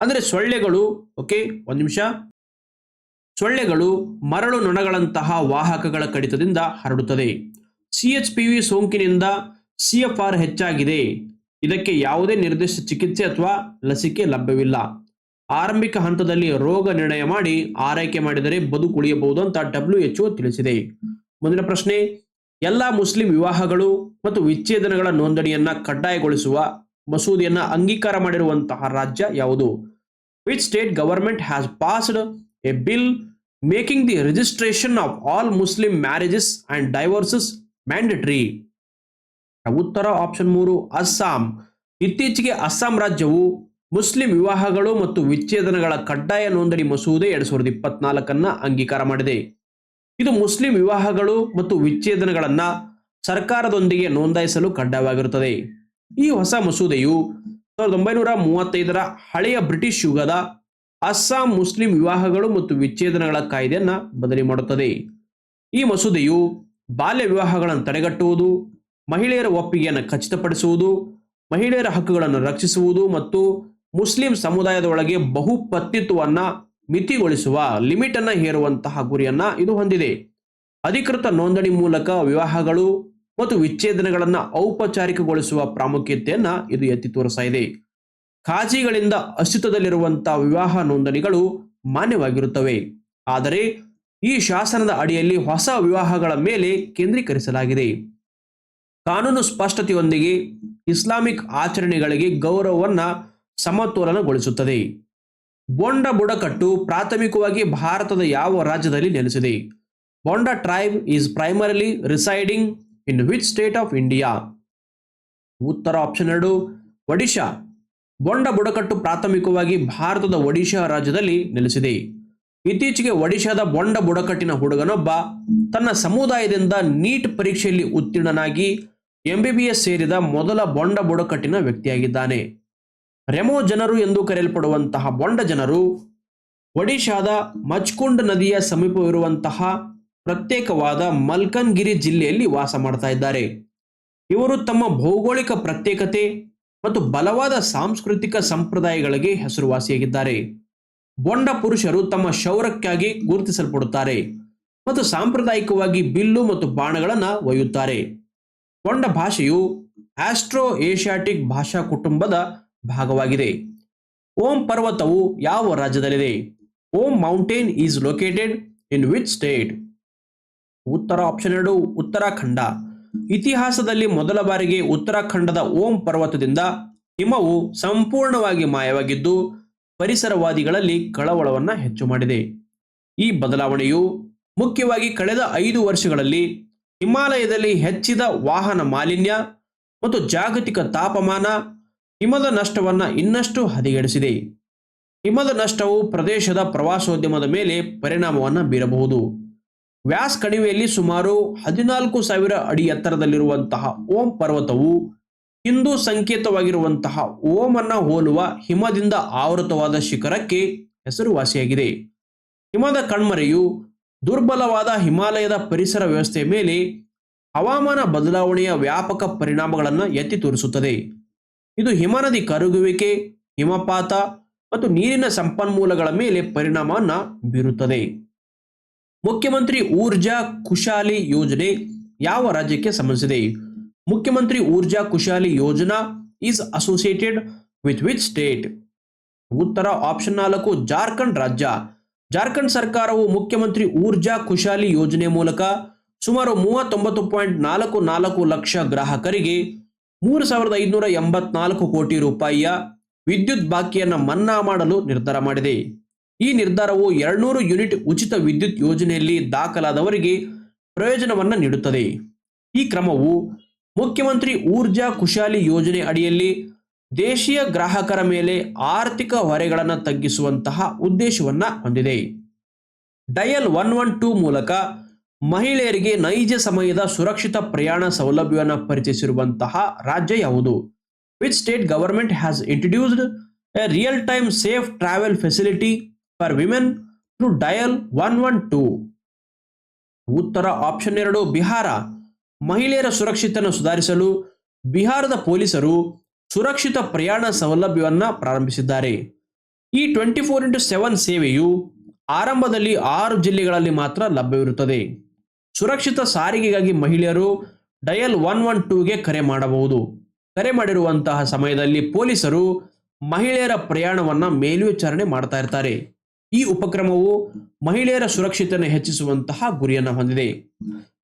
ಅಂದರೆ ಸೊಳ್ಳೆಗಳು ಓಕೆ ಒಂದು ನಿಮಿಷ. ಸೊಳ್ಳೆಗಳು ಮರಳು ನೊಣಗಳಂತಹ ವಾಹಕಗಳ ಕಡಿತದಿಂದ ಹರಡುತ್ತದೆ. ಸಿಎಚ್ ಪಿ ವಿ ಸೋಂಕಿನಿಂದ ಸಿಎಫ್ಆರ್ ಹೆಚ್ಚಾಗಿದೆ. ಇದಕ್ಕೆ ಯಾವುದೇ ನಿರ್ದಿಷ್ಟ ಚಿಕಿತ್ಸೆ ಅಥವಾ ಲಸಿಕೆ ಲಭ್ಯವಿಲ್ಲ. ಆರಂಭಿಕ ಹಂತದಲ್ಲಿ ರೋಗ ನಿರ್ಣಯ ಮಾಡಿ ಆರೈಕೆ ಮಾಡಿದರೆ ಬದುಕುಳಿಯಬಹುದು ಅಂತ ಡಬ್ಲ್ಯೂ ತಿಳಿಸಿದೆ. ಮುಂದಿನ ಪ್ರಶ್ನೆ, ಎಲ್ಲ ಮುಸ್ಲಿಂ ವಿವಾಹಗಳು ಮತ್ತು ವಿಚ್ಛೇದನಗಳ ನೋಂದಣಿಯನ್ನ ಕಡ್ಡಾಯಗೊಳಿಸುವ ಮಸೂದೆಯನ್ನ ಅಂಗೀಕಾರ ಮಾಡಿರುವಂತಹ ರಾಜ್ಯ ಯಾವುದು? Which state government has passed a bill making the registration of all Muslim marriages and divorces mandatory. ಉತ್ತರ ಆಪ್ಷನ್ ಮೂರು ಅಸ್ಸಾಂ ಇತ್ತೀಚೆಗೆ ಅಸ್ಸಾಂ ರಾಜ್ಯವು ಮುಸ್ಲಿಂ ವಿವಾಹಗಳು ಮತ್ತು ವಿಚ್ಛೇದನಗಳ ಕಡ್ಡಾಯ ನೋಂದಣಿ ಮಸೂದೆ ಎರಡ್ ಸಾವಿರದ ಇಪ್ಪತ್ನಾಲ್ಕನ್ನ ಅಂಗೀಕಾರ ಮಾಡಿದೆ. ಇದು ಮುಸ್ಲಿಂ ವಿವಾಹಗಳು ಮತ್ತು ವಿಚ್ಛೇದನಗಳನ್ನು ಸರ್ಕಾರದೊಂದಿಗೆ ನೋಂದಾಯಿಸಲು ಕಡ್ಡಾಯವಾಗಿರುತ್ತದೆ. ಈ ಹೊಸ ಮಸೂದೆಯು ಸಾವಿರದ ಒಂಬೈನೂರ ಮೂವತ್ತೈದರ ಹಳೆಯ ಬ್ರಿಟಿಷ್ ಯುಗದ ಅಸ್ಸಾಂ ಮುಸ್ಲಿಂ ವಿವಾಹಗಳು ಮತ್ತು ವಿಚ್ಛೇದನಗಳ ಕಾಯ್ದೆಯನ್ನು ಬದಲಿ ಮಾಡುತ್ತದೆ. ಈ ಮಸೂದೆಯು ಬಾಲ್ಯ ವಿವಾಹಗಳನ್ನು ತಡೆಗಟ್ಟುವುದು, ಮಹಿಳೆಯರ ಒಪ್ಪಿಗೆಯನ್ನು ಖಚಿತಪಡಿಸುವುದು, ಮಹಿಳೆಯರ ಹಕ್ಕುಗಳನ್ನು ರಕ್ಷಿಸುವುದು ಮತ್ತು ಮುಸ್ಲಿಂ ಸಮುದಾಯದೊಳಗೆ ಬಹುಪತ್ನಿತ್ವವನ್ನ ಮಿತಿಗೊಳಿಸುವ ಲಿಮಿಟ್ ಅನ್ನ ಹೇರುವಂತಹ ಗುರಿಯನ್ನ ಇದು ಹೊಂದಿದೆ. ಅಧಿಕೃತ ನೋಂದಣಿ ಮೂಲಕ ವಿವಾಹಗಳು ಮತ್ತು ವಿಚ್ಛೇದನಗಳನ್ನು ಔಪಚಾರಿಕಗೊಳಿಸುವ ಪ್ರಾಮುಖ್ಯತೆಯನ್ನು ಇದು ಎತ್ತಿ ತೋರಿಸಿದೆ ಖಾಜಿಗಳಿಂದ ಅಸ್ತಿತ್ವದಲ್ಲಿರುವಂತಹ ವಿವಾಹ ನೋಂದಣಿಗಳು ಮಾನ್ಯವಾಗಿರುತ್ತವೆ. ಆದರೆ ಈ ಶಾಸನದ ಅಡಿಯಲ್ಲಿ ಹೊಸ ವಿವಾಹಗಳ ಮೇಲೆ ಕೇಂದ್ರೀಕರಿಸಲಾಗಿದೆ. ಕಾನೂನು ಸ್ಪಷ್ಟತೆಯೊಂದಿಗೆ ಇಸ್ಲಾಮಿಕ್ ಆಚರಣೆಗಳಿಗೆ ಗೌರವವನ್ನು ಸಮತೋಲನಗೊಳಿಸುತ್ತದೆ. ಬೊಂಡ ಬುಡಕಟ್ಟು ಪ್ರಾಥಮಿಕವಾಗಿ ಭಾರತದ ಯಾವ ರಾಜ್ಯದಲ್ಲಿ ನೆಲೆಸಿದೆ? Bonda tribe is primarily residing in which state of India? ಉತ್ತರ ಆಪ್ಷನ್ ಎರಡು, ಒಡಿಶಾ. ಬೊಂಡ ಬುಡಕಟ್ಟು ಪ್ರಾಥಮಿಕವಾಗಿ ಭಾರತದ ಒಡಿಶಾ ರಾಜ್ಯದಲ್ಲಿ ನೆಲೆಸಿದೆ. ಇತ್ತೀಚೆಗೆ ಒಡಿಶಾದ ಬೊಂಡ ಬುಡಕಟ್ಟಿನ ಹುಡುಗನೊಬ್ಬ ತನ್ನ ಸಮುದಾಯದಿಂದ ನೀಟ್ ಪರೀಕ್ಷೆಯಲ್ಲಿ ಉತ್ತೀರ್ಣನಾಗಿ ಎಂಬಿಬಿಎಸ್ ಸೇರಿದ ಮೊದಲ ಬೊಂಡ ಬುಡಕಟ್ಟಿನ ವ್ಯಕ್ತಿಯಾಗಿದ್ದಾನೆ. ರೆಮೋ ಜನರು ಎಂದು ಕರೆಯಲ್ಪಡುವಂತಹ ಬೊಂಡ ಜನರು ಒಡಿಶಾದ ಮಚ್ಕುಂಡ್ ನದಿಯ ಸಮೀಪವಿರುವಂತಹ ಪ್ರತ್ಯೇಕವಾದ ಮಲ್ಕನ್ಗಿರಿ ಜಿಲ್ಲೆಯಲ್ಲಿ ವಾಸ ಮಾಡ್ತಾ ಇದ್ದಾರೆ. ಇವರು ತಮ್ಮ ಭೌಗೋಳಿಕ ಪ್ರತ್ಯೇಕತೆ ಮತ್ತು ಬಲವಾದ ಸಾಂಸ್ಕೃತಿಕ ಸಂಪ್ರದಾಯಗಳಿಗೆ ಹೆಸರುವಾಸಿಯಾಗಿದ್ದಾರೆ. ಬೊಂಡ ಪುರುಷರು ತಮ್ಮ ಶೌರ್ಯಕ್ಕಾಗಿ ಗುರುತಿಸಲ್ಪಡುತ್ತಾರೆ ಮತ್ತು ಸಾಂಪ್ರದಾಯಿಕವಾಗಿ ಬಿಲ್ಲು ಮತ್ತು ಬಾಣಗಳನ್ನು ಒಯ್ಯುತ್ತಾರೆ. ಬೊಂಡ ಭಾಷೆಯು ಆಸ್ಟ್ರೋ ಏಷ್ಯಾಟಿಕ್ ಭಾಷಾ ಕುಟುಂಬದ ಭಾಗವಾಗಿದೆ. ಓಂ ಪರ್ವತವು ಯಾವ ರಾಜ್ಯದಲ್ಲಿದೆ? Om mountain is located in which state? ಉತ್ತರ ಆಪ್ಷನ್ ಎರಡು, ಉತ್ತರಾಖಂಡ. ಇತಿಹಾಸದಲ್ಲಿ ಮೊದಲ ಬಾರಿಗೆ ಉತ್ತರಾಖಂಡದ ಓಂ ಪರ್ವತದಿಂದ ಹಿಮವು ಸಂಪೂರ್ಣವಾಗಿ ಮಾಯವಾಗಿದ್ದು ಪರಿಸರವಾದಿಗಳಲ್ಲಿ ಕಳವಳವನ್ನ ಹೆಚ್ಚು ಮಾಡಿದೆ. ಈ ಬದಲಾವಣೆಯು ಮುಖ್ಯವಾಗಿ ಕಳೆದ ಐದು ವರ್ಷಗಳಲ್ಲಿ ಹಿಮಾಲಯದಲ್ಲಿ ಹೆಚ್ಚಿದ ವಾಹನ ಮಾಲಿನ್ಯ ಮತ್ತು ಜಾಗತಿಕ ತಾಪಮಾನ ಹಿಮದ ನಷ್ಟವನ್ನು ಇನ್ನಷ್ಟು ಹದಗೆಡಿಸಿದೆ. ಹಿಮದ ನಷ್ಟವು ಪ್ರದೇಶದ ಪ್ರವಾಸೋದ್ಯಮದ ಮೇಲೆ ಪರಿಣಾಮವನ್ನು ಬೀರಬಹುದು. ವ್ಯಾಸ್ ಕಣಿವೆಯಲ್ಲಿ ಸುಮಾರು ಹದಿನಾಲ್ಕು ಸಾವಿರ ಅಡಿ ಎತ್ತರದಲ್ಲಿರುವಂತಹ ಓಂ ಪರ್ವತವು ಹಿಂದೂ ಸಂಕೇತವಾಗಿರುವಂತಹ ಓಮನ್ನ ಹೋಲುವ ಹಿಮದಿಂದ ಆವೃತವಾದ ಶಿಖರಕ್ಕೆ ಹೆಸರುವಾಸಿಯಾಗಿದೆ. ಹಿಮದ ಕಣ್ಮರೆಯು ದುರ್ಬಲವಾದ ಹಿಮಾಲಯದ ಪರಿಸರ ವ್ಯವಸ್ಥೆಯ ಮೇಲೆ ಹವಾಮಾನ ಬದಲಾವಣೆಯ ವ್ಯಾಪಕ ಪರಿಣಾಮಗಳನ್ನು ಎತ್ತಿ ತೋರಿಸುತ್ತದೆ. ಇದು ಹಿಮನದಿ ಕರಗುವಿಕೆ, ಹಿಮಪಾತ ಮತ್ತು ನೀರಿನ ಸಂಪನ್ಮೂಲಗಳ ಮೇಲೆ ಪರಿಣಾಮವನ್ನು ಬೀರುತ್ತದೆ. ಮುಖ್ಯಮಂತ್ರಿ ಊರ್ಜಾ ಕುಶಾಲಿ ಯೋಜನೆ ಯಾವ ರಾಜ್ಯಕ್ಕೆ ಸಂಬಂಧಿಸಿದೆ? Mukhyamantri Urja Khushali Yojana is associated with which state ಉತ್ತರ ಆಪ್ಷನ್ ನಾಲ್ಕು, ಜಾರ್ಖಂಡ್ ರಾಜ್ಯ. ಜಾರ್ಖಂಡ್ ಸರ್ಕಾರವು ಮುಖ್ಯಮಂತ್ರಿ ಊರ್ಜಾ ಕುಶಾಲಿ ಯೋಜನೆ ಮೂಲಕ ಸುಮಾರು ಮೂವತ್ತೊಂಬತ್ತು ಪಾಯಿಂಟ್ ನಾಲ್ಕು ನಾಲ್ಕು ಲಕ್ಷ ಗ್ರಾಹಕರಿಗೆ ಮೂರು ಸಾವಿರದ ಐದುನೂರ ಎಂಬತ್ನಾಲ್ಕು ಕೋಟಿ ರೂಪಾಯಿಯ ವಿದ್ಯುತ್ ಬಾಕಿಯನ್ನು ಮನ್ನಾ ಮಾಡಲು ನಿರ್ಧಾರ ಮಾಡಿದೆ. ಈ ನಿರ್ಧಾರವು ಎರಡ್ನೂರು ಯೂನಿಟ್ ಉಚಿತ ವಿದ್ಯುತ್ ಯೋಜನೆಯಲ್ಲಿ ದಾಖಲಾದವರಿಗೆ ಪ್ರಯೋಜನವನ್ನು ನೀಡುತ್ತದೆ. ಈ ಕ್ರಮವು ಮುಖ್ಯಮಂತ್ರಿ ಊರ್ಜಾ ಕುಶಾಲಿ ಯೋಜನೆ ಅಡಿಯಲ್ಲಿ ದೇಶೀಯ ಗ್ರಾಹಕರ ಮೇಲೆ ಆರ್ಥಿಕ ಹೊರೆಗಳನ್ನು ತಗ್ಗಿಸುವಂತಹ ಉದ್ದೇಶವನ್ನು ಹೊಂದಿದೆ. ಡಯಲ್ ಒನ್ ಒನ್ ಟೂ ಮೂಲಕ ಮಹಿಳೆಯರಿಗೆ ನೈಜ ಸಮಯದ ಸುರಕ್ಷಿತ ಪ್ರಯಾಣ ಸೌಲಭ್ಯವನ್ನು ಪರಿಚಯಿಸಿರುವಂತಹ ರಾಜ್ಯ ಯಾವುದು? Which state government has introduced a real time safe travel facility for women to dial one one two ಉತ್ತರ ಆಪ್ಷನ್ ಎರಡು, ಬಿಹಾರ. ಮಹಿಳೆಯರ ಸುರಕ್ಷತೆಯನ್ನು ಸುಧಾರಿಸಲು ಬಿಹಾರದ ಪೊಲೀಸರು ಸುರಕ್ಷಿತ ಪ್ರಯಾಣ ಸೌಲಭ್ಯವನ್ನು ಪ್ರಾರಂಭಿಸಿದ್ದಾರೆ. ಈ ಟ್ವೆಂಟಿ ಫೋರ್ ಇಂಟು ಸೆವೆನ್ ಸೇವೆಯು ಆರಂಭದಲ್ಲಿ ಆರು ಜಿಲ್ಲೆಗಳಲ್ಲಿ ಮಾತ್ರ ಲಭ್ಯವಿರುತ್ತದೆ. ಸುರಕ್ಷಿತ ಸಾರಿಗೆಗಾಗಿ ಮಹಿಳೆಯರು ಡಯಲ್ ಒನ್ ಒನ್ ಟೂಗೆ ಕರೆ ಮಾಡಬಹುದು. ಕರೆ ಮಾಡಿರುವಂತಹ ಸಮಯದಲ್ಲಿ ಪೊಲೀಸರು ಮಹಿಳೆಯರ ಪ್ರಯಾಣವನ್ನು ಮೇಲ್ವಿಚಾರಣೆ ಮಾಡ್ತಾ ಇರ್ತಾರೆ. ಈ ಉಪಕ್ರಮವು ಮಹಿಳೆಯರ ಸುರಕ್ಷತೆಯನ್ನು ಹೆಚ್ಚಿಸುವಂತಹ ಗುರಿಯನ್ನು ಹೊಂದಿದೆ.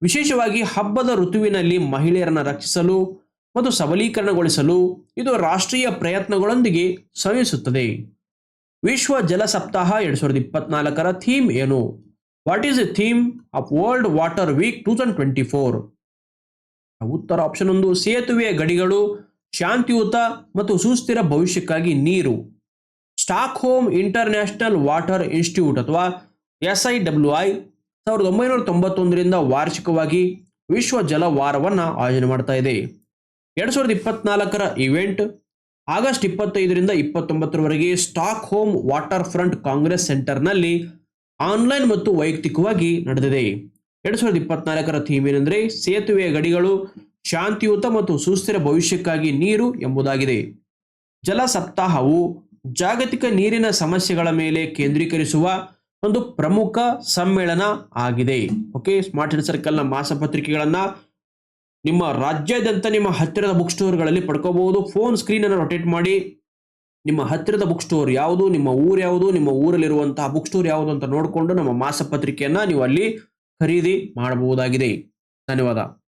ವಿಶೇಷವಾಗಿ ಹಬ್ಬದ ಋತುವಿನಲ್ಲಿ ಮಹಿಳೆಯರನ್ನು ರಕ್ಷಿಸಲು ಮತ್ತು ಸಬಲೀಕರಣಗೊಳಿಸಲು ಇದು ರಾಷ್ಟ್ರೀಯ ಪ್ರಯತ್ನಗಳೊಂದಿಗೆ ಶ್ರಮಿಸುತ್ತದೆ ವಿಶ್ವ ಜಲ ಸಪ್ತಾಹ ಎರಡ್ ಸಾವಿರದ ಇಪ್ಪತ್ನಾಲ್ಕರ ಥೀಮ್ ಏನು? What is a theme of world water week two thousand twenty four ಉತ್ತರ ಆಪ್ಷನ್ ಒಂದು, ಸೇತುವೆಯ ಗಡಿಗಳು, ಶಾಂತಿಯುತ ಮತ್ತು ಸುಸ್ಥಿರ ಭವಿಷ್ಯಕ್ಕಾಗಿ ನೀರು. Stockholm international water institute ಅಥವಾ ಎಸ್ ಐ ಡಬ್ಲ್ಯೂ ಐ ಸಾವಿರದ ಒಂಬೈನೂರ ತೊಂಬತ್ತೊಂದರಿಂದ ವಾರ್ಷಿಕವಾಗಿ ವಿಶ್ವ ಜಲ ವಾರವನ್ನು ಆಯೋಜನೆ ಮಾಡ್ತಾ ಇದೆ. ಎರಡು ಸಾವಿರದ ಇಪ್ಪತ್ನಾಲ್ಕರ ಇವೆಂಟ್ ಆಗಸ್ಟ್ ಇಪ್ಪತ್ತೈದರಿಂದ ಇಪ್ಪತ್ತೊಂಬತ್ತರವರೆಗೆ Stockholm water front Congress ಸೆಂಟರ್ನಲ್ಲಿ ಆನ್ಲೈನ್ ಮತ್ತು ವೈಯಕ್ತಿಕವಾಗಿ ನಡೆದಿದೆ. ಎರಡು ಸಾವಿರದ ಇಪ್ಪತ್ನಾಲ್ಕರ ಥೀಮ್ ಏನೆಂದರೆ ಸೇತುವೆಯ ಗಡಿಗಳು ಶಾಂತಿಯುತ ಮತ್ತು ಸುಸ್ಥಿರ ಭವಿಷ್ಯಕ್ಕಾಗಿ ನೀರು ಎಂಬುದಾಗಿದೆ. ಜಲ ಸಪ್ತಾಹವು ಜಾಗತಿಕ ನೀರಿನ ಸಮಸ್ಯೆಗಳ ಮೇಲೆ ಕೇಂದ್ರೀಕರಿಸುವ ಒಂದು ಪ್ರಮುಖ ಸಮ್ಮೇಳನ ಆಗಿದೆ. ಓಕೆ ಸ್ಮಾರ್ಟ್ ಸರ್ಕಲ್ನ ಮಾಸಪತ್ರಿಕೆಗಳನ್ನ ನಿಮ್ಮ ರಾಜ್ಯಾದ್ಯಂತ ನಿಮ್ಮ ಹತ್ತಿರದ ಬುಕ್ ಸ್ಟೋರ್ಗಳಲ್ಲಿ ಪಡ್ಕೋಬಹುದು. ಫೋನ್ ಸ್ಕ್ರೀನ್ ಅನ್ನು ರೊಟೇಟ್ ಮಾಡಿ. ನಿಮ್ಮ ಹತ್ತಿರದ ಬುಕ್ ಸ್ಟೋರ್ ಯಾವುದು, ನಿಮ್ಮ ಊರು ಯಾವುದು, ನಿಮ್ಮ ಊರಲ್ಲಿರುವಂತಹ ಬುಕ್ ಸ್ಟೋರ್ ಯಾವುದು ಅಂತ ನೋಡಿಕೊಂಡು ನಮ್ಮ ಮಾಸಪತ್ರಿಕೆಯನ್ನು ನೀವು ಅಲ್ಲಿ ಖರೀದಿ ಮಾಡಬಹುದಾಗಿದೆ. ಧನ್ಯವಾದ.